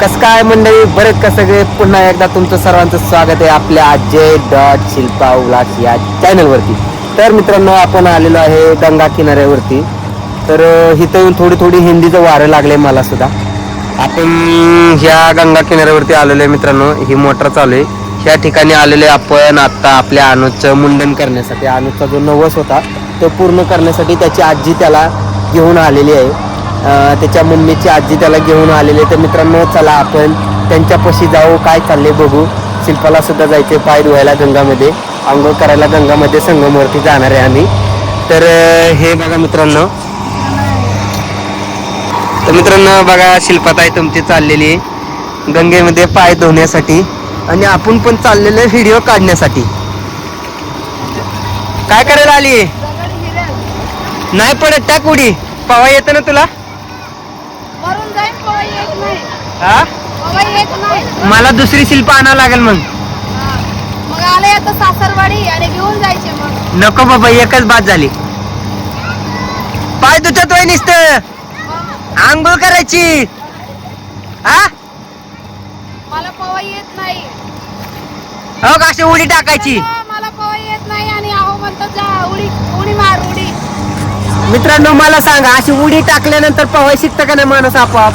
कसं काय मंडळी? बरेच का सगळे? पुन्हा एकदा तुमचं सर्वांचं स्वागत आहे आपल्या अजय डॉट शिल्पा उलास या चॅनलवरती. तर मित्रांनो आपण आलेलो आहे गंगा किनाऱ्यावरती. तर इथं येऊन थोडी थोडी हिंदीचं वारं लागले मला सुद्धा. आपण ह्या गंगा किनाऱ्यावरती आलेलो आहे मित्रांनो. ही मोटर चालू आहे. ह्या ठिकाणी आलेले आपण आत्ता आपल्या अनुजचं मुंडन करण्यासाठी. अनुजचा जो नवस होता तो पूर्ण करण्यासाठी त्याची आजी त्याला घेऊन आलेली आहे. त्याच्या मम्मीची आजी त्याला घेऊन आलेली तर मित्रांनो चला आपण त्यांच्यापाशी जाऊ. काय चालले बघू. शिल्पाला सुद्धा जायचे पाय धुवायला गंगामध्ये. आंघोळ करायला गंगामध्ये संगमवरती जाणार आहे आम्ही. तर हे बघा मित्रांनो. तर मित्रांनो बघा शिल्पाताई तुमची चाललेली आहे. गंगेमध्ये पाय धुण्यासाठी. आणि आपण पण चाललेले व्हिडिओ काढण्यासाठी. काय करायला आली? नाही पडत टाक उडी पवा येतं ना तुला वरून जाईन पवई येत नाही हा? पवई येत नाही. मला दुसरी शिल्प आणावं लागेल मग. हा. मग आले आता सासरवाडी आणि घेऊन जायचे मग. नको बाबा एकच बाद झाली. पाय दुखत वय नुसत. आंघोळ करायची. हा? मला पवई येत नाही. हो का अशी उडी टाकायची? मला पवई येत नाही आणि आहो म्हणतो जा उडी उडी मार उडी. मित्रांनो मला सांगा अशी उडी टाकल्यानंतर पवाय शिकतं का नाही माणूस आपोआप?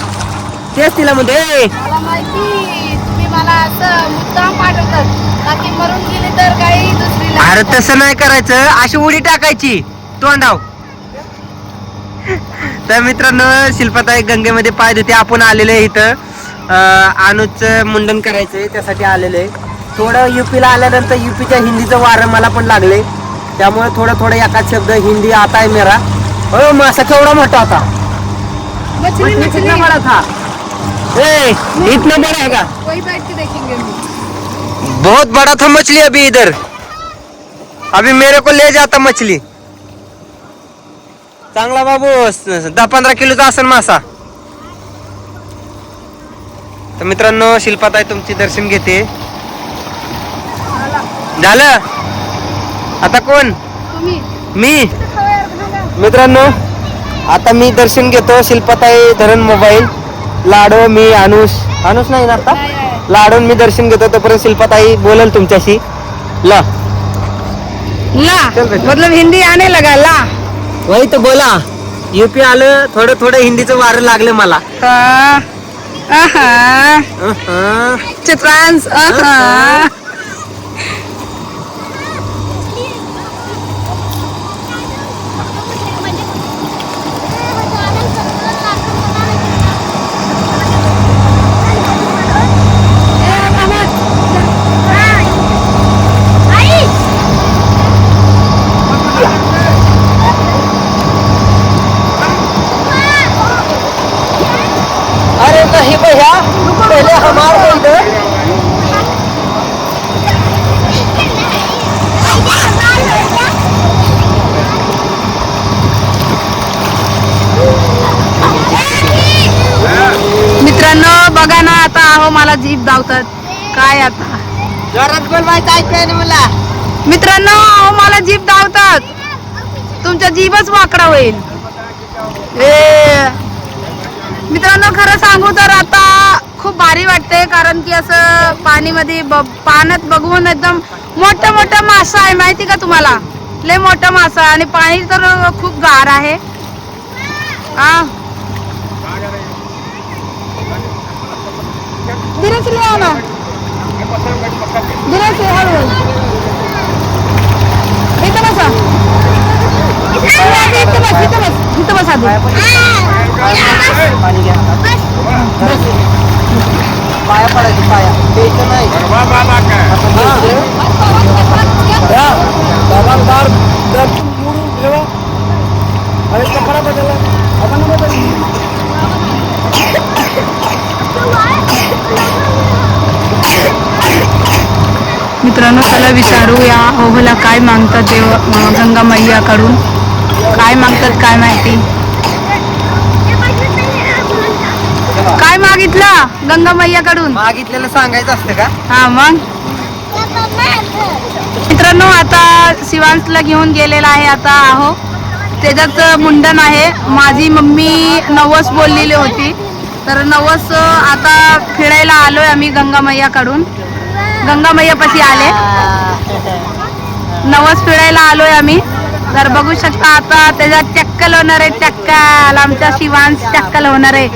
तेच तिला म्हणते "ए, मला माहिती तुम्ही मला असं मुद्दाम पाठवतात. बाकी मरून गेली तर काही दुसरी लाज अरे तसं नाही करायचं. अशी उडी टाकायची. तोंडाव. तर मित्रांनो शिल्पाताई गंगेमध्ये पाय धुते. आपण आलेलो आहे इथं. अं, अनुजचं मुंडन करायचंय. त्यासाठी आलेलो आहे. थोडं युपीला आल्यानंतर युपीच्या हिंदीचं वारं मला पण लागले. त्यामुळे थोडं थोडं एकाच शब्द हिंदी आता आहे मेरा. हो मासा केवढा मोठा होता. मछली मछली. बड़ा था. ए इतना बड़ा है का वही बैठ के देखेंगे बहुत बड़ा था मछली अभी इधर। अभी मेरे को ले जाता मछली। चांगला बाबू दहा पंधरा किलोचा असेल मासा। तर मित्रांनो शिल्पाताई तुमची दर्शन घेते। झालं? आता कोण? मी? मित्रांनो आता मी दर्शन घेतो शिल्पाताई धरण मोबाईल. लाडो मी अनुष. अनुष नाही ना आता. लाडून मी दर्शन घेतो तोपर्यंत शिल्पाताई बोलेल तुमच्याशी. ला. ला. चल. मतलब हिंदी आने लगा ला. वही तर बोला. युपी आलं थोडं थोडं हिंदीचं वारं लागलं मला. अहं नहीं भैया पहले हमारे को इधर मित्रांनो बघा अहो मला जीभ धावतात काय आता? जोरात बोलवायचं ऐकाय ना मला? मित्रांनो अहो मला जीभ धावतात तुमचा जीभच वाकडा होईल. ए मित्रांनो खरं सांगू तर आता खूप भारी वाटते कारण की असं पाणीमध्ये ब पाण्यात बघून एकदम मोठं मोठं मासा आहे माहिती का तुम्हाला? लय मोठं मासा आणि पाणी तर खूप गार आहे. हा धीरे से ले आओ ना धीरे से हळू इथं बसा. इथं बस इथं बस इथं बस आधी. पाया पडायचं पाया. द्यायचं नाही आपण द्यायचं. जबाबदार जर मोडून ठेवा अरे कपडा बदलला आपण बदल मित्रांनो चला विचारू या ओहला काय मागतात देव गंगा मैयाकडून काय मागतात काय माहिती? काय मागितलं गंगा मैयाकडून मागितलेलं सांगायचं असतं का? हा मग? मित्रांनो आता शिवांशला घेऊन गेलेला आहे आता आहो. त्याच्यात मुंडन आहे. माझी मम्मी नवस बोललेली होती. तर नवस आता फिरायला आलोय आम्ही गंगा मैयाकडून गंगा मैयापाशी आले. नवस फिरायला आलोय आम्ही. तर बघू शकता आता त्याच्यात चक्कल होणार आहे चक्कल. आमच्या शिवांश चक्कल होणार आहे.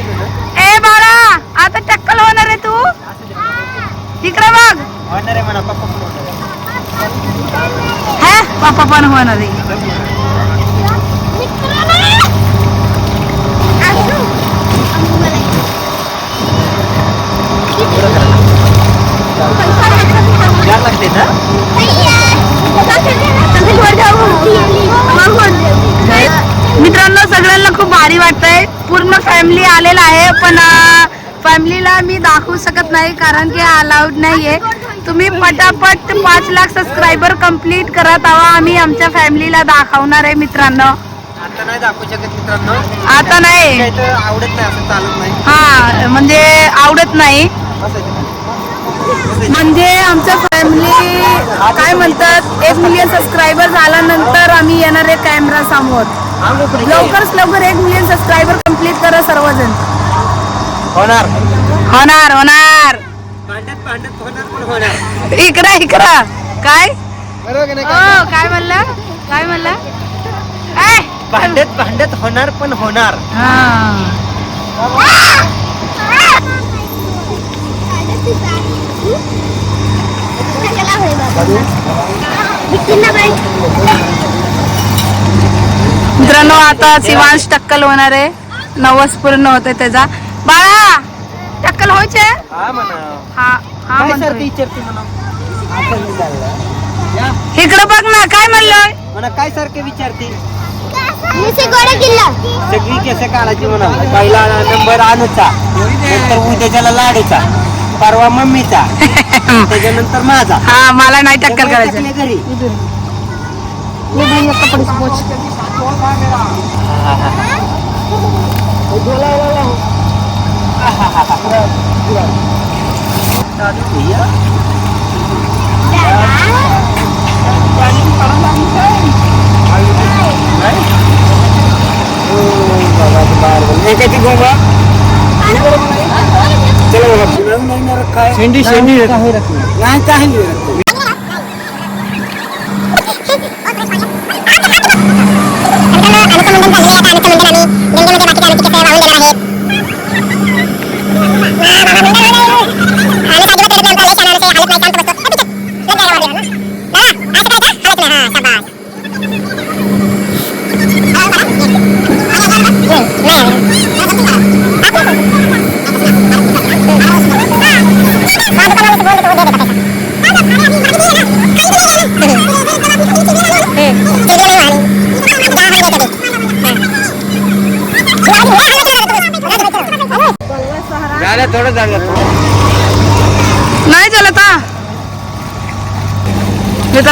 ए बाळा आता चक्कल होणार आहे तू? इकडे बघ. होणार आहे पप्पा हे पापा पण होणार आहे. ना? मित्रांनो सगळ्यांना खूप भारी वाटतंय. पूर्ण फॅमिली आलेला आहे पण फॅमिलीला मी दाखवू शकत नाही कारण की अलाउड नाहीये. तुम्ही पटापट पाच लाख सबस्क्रायबर कंप्लीट करत आवा आम्ही आमच्या फॅमिलीला दाखवणार आहे मित्रांनो. आता नाही दाखवू शकत मित्रांनो. आता नाही. काही तर आवडत नाही असं चालत नाही. हा म्हणजे आवडत नाही. म्हणजे आमच्या फॅमिली काय म्हणतात एक मिलियन सबस्क्रायबर झाल्यानंतर आम्ही येणार आहे कॅमेरा समोर. लवकरच लवकर एक मिलियन सबस्क्रायबर कंप्लीट करा सर्वजण. होणार. होणार होणार. भांडत भांडत होणार पण होणार. इकडा इकडा. काय? बरोबर की नाही हो काय म्हणला? काय म्हणला? ऐ! भांडत भांडत होणार पण होणार. हा. मित्रांनो आता शिवांश टक्कल होणार आहे. नवस पूर्ण होते त्याचा. बाळा टक्कल व्हायचे हा हा हा इकडं बघ ना काय म्हणलोय? म्हणा काय सारखं विचारते? गोडा किल्ला. सगळी केस काढायची म्हणा. पहिला नंबर अनुचा नंतर उद्याच्याला लाडूचा परवा मम्मीचा. त्याच्यानंतर माझा हा मला नाही टक्कल सगळे करायचं टाकले घरी एकाची गोबा शेंडी शेंडी नाही काही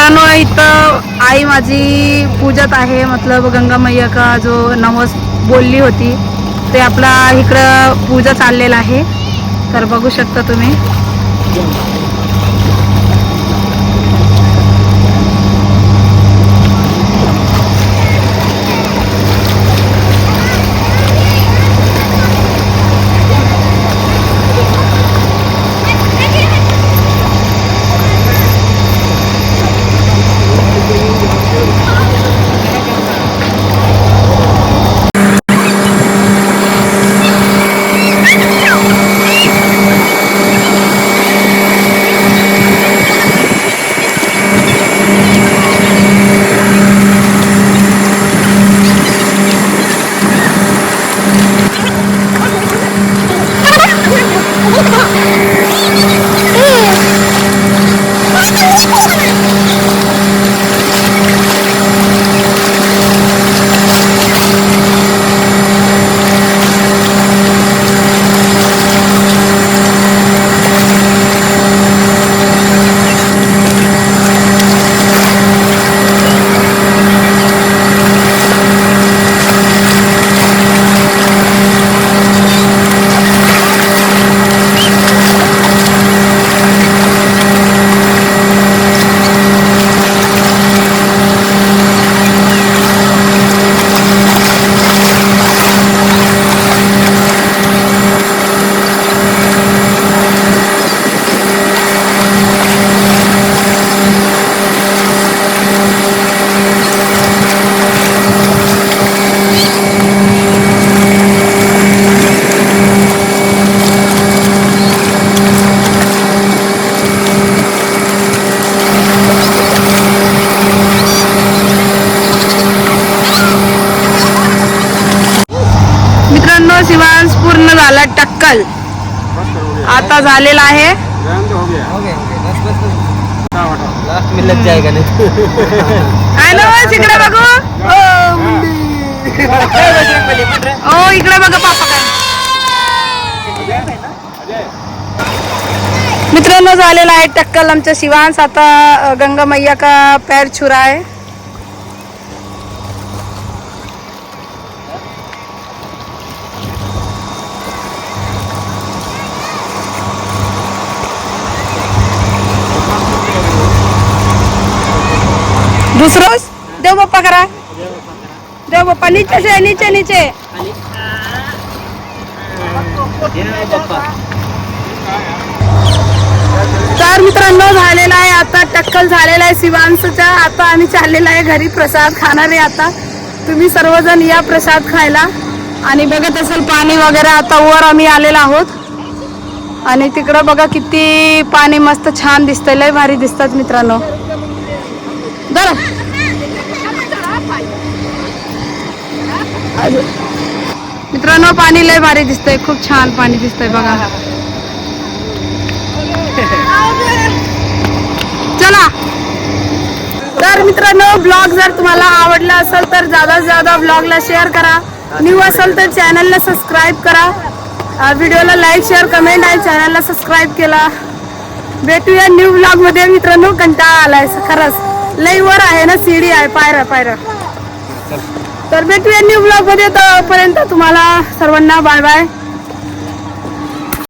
मित्रांनो इथं आई माझी पूजत आहे. मतलब गंगा मैया का जो नवस बोलली होती ते आपला इकडं पूजा चाललेला आहे. तर बघू शकता तुम्ही. आता झालेला आहे. लास्ट में लग जाएगा नहीं? काय ना इकडे बघू. ओ इकडे बघा पापा मित्रांनो झालेला आहे टक्कल आमच्या शिवांश आता अ, गंगा मैया का पैर छुरा आहे दुसरं देव बाप्पा करा. देव बाप्पा नीचे से नीचे नीचे. तर मित्रांनो झालेला आहे आता टक्कल झालेला आहे शिवांशचा. आता आम्ही चाललेला आहे घरी प्रसाद खाणार आहे आता. तुम्ही सर्वजण या प्रसाद खायला. आणि बघत असेल पाणी वगैरे आता वर आम्ही आलेलो आहोत. आणि तिकडं बघा किती पाणी मस्त छान दिसतंय. लय भारी दिसतात मित्रांनो. बरं मित्रांनो पाणी लय भारी दिसतंय. खूप छान पाणी दिसतंय बघा. चला. तर मित्रांनो ब्लॉग जर तुम्हाला आवडला असेल तर जादा जादा ब्लॉगला शेअर करा. न्यू असेल तर चॅनलला सबस्क्राईब करा. व्हिडिओला लाईक शेअर कमेंट आणि चॅनलला सबस्क्राईब केला. भेटूया न्यू ब्लॉगमध्ये मित्रांनो. कंटाळा आलाय खरंच. लई वर आहे ना सीडी आहे पायऱ्या पायऱ्या. तर भेटूया न्यू ब्लॉगमध्ये तोपर्यंत तुम्हाला सर्वांना बाय बाय